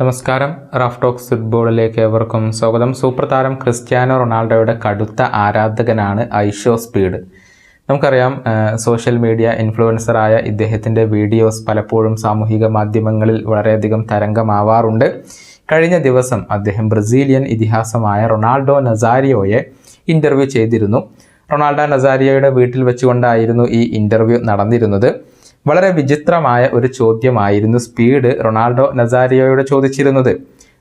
നമസ്കാരം. Raf talks ഫുട്ബോളിലേക്ക് ഏവർക്കും സ്വാഗതം. സൂപ്പർ താരം ക്രിസ്ത്യാനോ റൊണാൾഡോയുടെ കടുത്ത ആരാധകനാണ് ഐഷോ സ്പീഡ്. നമുക്കറിയാം സോഷ്യൽ മീഡിയ ഇൻഫ്ലുവൻസറായ ഇദ്ദേഹത്തിന്റെ വീഡിയോസ് പലപ്പോഴും സാമൂഹിക മാധ്യമങ്ങളിൽ വളരെയധികം തരംഗമാവാറുണ്ട്. കഴിഞ്ഞ ദിവസം അദ്ദേഹം ബ്രസീലിയൻ ഇതിഹാസമായ റൊണാൾഡോ നസാരിയോയെ ഇന്റർവ്യൂ ചെയ്തിരുന്നു. റൊണാൾഡോ നസാരിയോയുടെ വീട്ടിൽ വെച്ചുകൊണ്ടായിരുന്നു ഈ ഇന്റർവ്യൂ നടന്നിരുന്നത്. വളരെ വിചിത്രമായ ഒരു ചോദ്യമായിരുന്നു സ്പീഡ് റൊണാൾഡോ നസാരിയോയോട് ചോദിച്ചിരുന്നത്.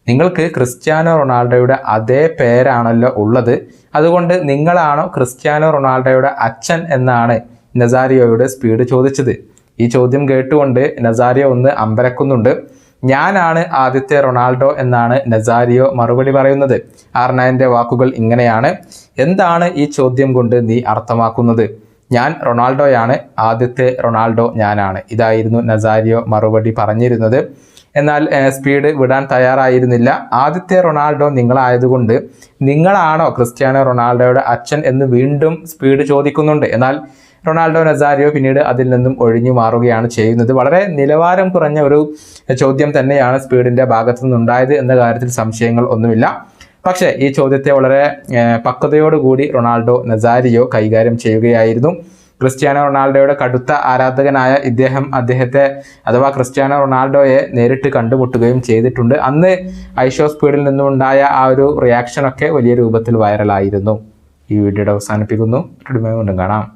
നിങ്ങൾക്ക് ക്രിസ്ത്യാനോ റൊണാൾഡോയുടെ അതേ പേരാണല്ലോ ഉള്ളത്. അതുകൊണ്ട് നിങ്ങളാണോ ക്രിസ്ത്യാനോ റൊണാൾഡോയുടെ അച്ഛൻ എന്നാണ് നസാരിയോയുടെ സ്പീഡ് ചോദിച്ചത്. ഈ ചോദ്യം കേട്ടുകൊണ്ട് നസാരിയോ ഒന്ന് അമ്പരക്കുന്നുണ്ട്. ഞാനാണ് ആദ്യത്തെ റൊണാൾഡോ എന്നാണ് നസാരിയോ മറുപടി പറയുന്നത്. ആർ നയന്റെ വാക്കുകൾ ഇങ്ങനെയാണ്. എന്താണ് ഈ ചോദ്യം കൊണ്ട് നീ അർത്ഥമാക്കുന്നത്? ഞാൻ റൊണാൾഡോയാണ് ആദ്യത്തെ റൊണാൾഡോ ഞാനാണ്. ഇതായിരുന്നു നസാരിയോ മറുപടി പറഞ്ഞിരുന്നത്. എന്നാൽ സ്പീഡ് വിടാൻ തയ്യാറായിരുന്നില്ല. ആദ്യത്തെ റൊണാൾഡോ നിങ്ങളായതുകൊണ്ട് നിങ്ങളാണോ ക്രിസ്ത്യാനോ റൊണാൾഡോയുടെ അച്ഛൻ എന്ന് വീണ്ടും സ്പീഡ് ചോദിക്കുന്നുണ്ട്. എന്നാൽ റൊണാൾഡോ നസാരിയോ പിന്നീട് അതിൽ നിന്നും ഒഴിഞ്ഞു മാറുകയാണ് ചെയ്യുന്നത്. വളരെ നിലവാരം കുറഞ്ഞ ഒരു ചോദ്യം തന്നെയാണ് സ്പീഡിന്റെ ഭാഗത്തു നിന്നുണ്ടായത് എന്ന കാര്യത്തിൽ സംശയങ്ങൾ ഒന്നുമില്ല. പക്ഷേ ഈ ചോദ്യത്തെ വളരെ പക്വതയോടുകൂടി റൊണാൾഡോ നസാരിയോ കൈകാര്യം ചെയ്യുകയായിരുന്നു. ക്രിസ്ത്യാനോ റൊണാൾഡോയുടെ കടുത്ത ആരാധകനായ ഇദ്ദേഹം അദ്ദേഹത്തെ അഥവാ ക്രിസ്ത്യാനോ റൊണാൾഡോയെ നേരിട്ട് കണ്ടുമുട്ടുകയും ചെയ്തിട്ടുണ്ട്. അന്ന് ഐഷോ സ്പീഡിൽ നിന്നുണ്ടായ ആ ഒരു റിയാക്ഷനൊക്കെ വലിയ രൂപത്തിൽ വൈറലായിരുന്നു. ഈ വീഡിയോയുടെ അവസാനിപ്പിക്കുന്നു. വീണ്ടും കാണാം.